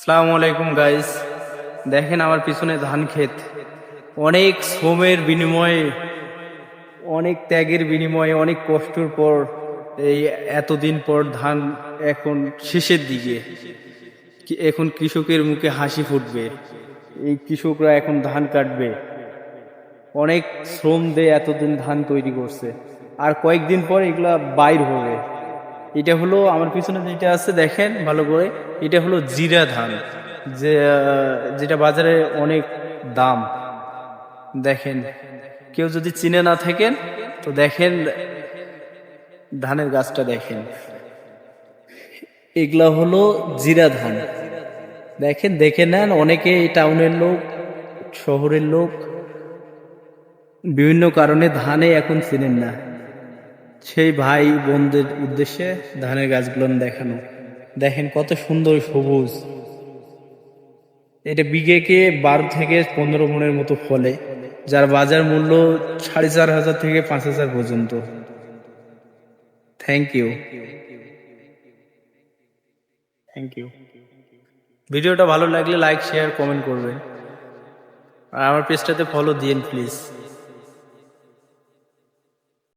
সালামু আলাইকুম গাইস দেখেন আমার পিছনে ধান ক্ষেত। অনেক শ্রমের বিনিময়ে, অনেক ত্যাগের বিনিময়ে, অনেক কষ্টর পর এই এতদিন পর ধান এখন শেষের দিকে। এখন কৃষকের মুখে হাসি ফুটবে। এই কৃষকরা এখন ধান কাটবে। অনেক শ্রম দিয়ে এতদিন ধান তৈরি করছে। আর কয়েকদিন পর এগুলা বাইর হবে। এটা হলো আমার পিছনে যেটা আছে, দেখেন ভালো করে, এটা হলো জিরা ধান, যে যেটা বাজারে অনেক দাম। দেখেন, কেউ যদি চিনে না থাকেন, তো দেখেন ধানের গাছটা দেখেন। এগুলা হলো জিরা ধান। দেখেন, দেখে নেন, অনেকে টাউনের লোক, শহরের লোক, বিভিন্ন কারণে ধানে এখন চিনেন না। সেই ভাই বোনদের উদ্দেশ্যে ধানের গাছগুলো দেখানো। দেখেন কত সুন্দর সবুজ। এটা বিঘেকে বারো থেকে পনেরো মনের মতো ফলে, যার বাজার মূল্য সাড়ে চার হাজার থেকে পাঁচ হাজার পর্যন্ত। থ্যাংক ইউ থ্যাংক ইউ ভিডিওটা ভালো লাগলে লাইক শেয়ার কমেন্ট করবেন। আর আমার পেজটাতে ফলো দিন প্লিজ